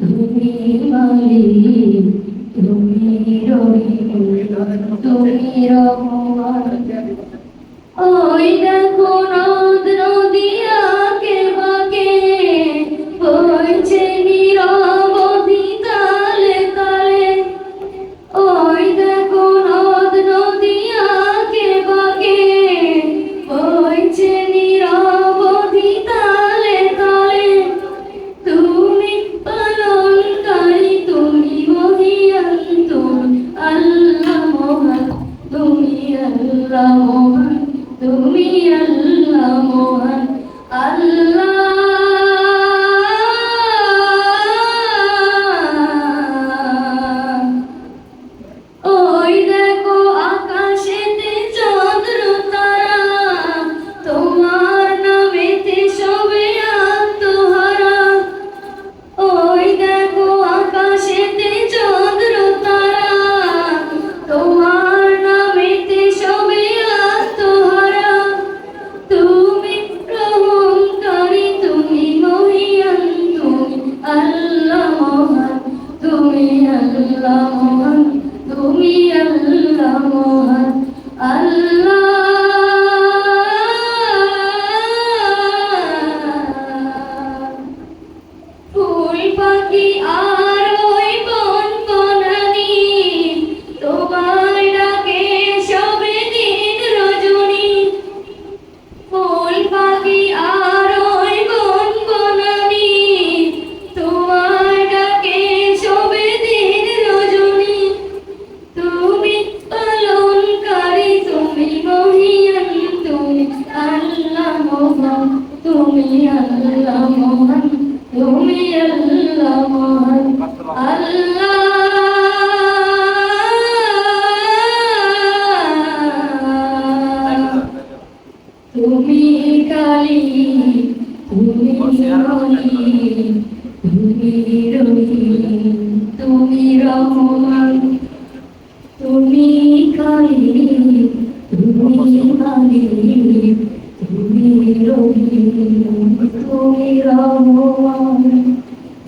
তুমি মালি তুমি রবি তুমি রহমান ওই দেখো নদ আল্লাহ মোহন আল্লাহ Thank. তুমি কালী তুমি রহি তুমি তুমি রহমান তুমি কালী তুমি কালী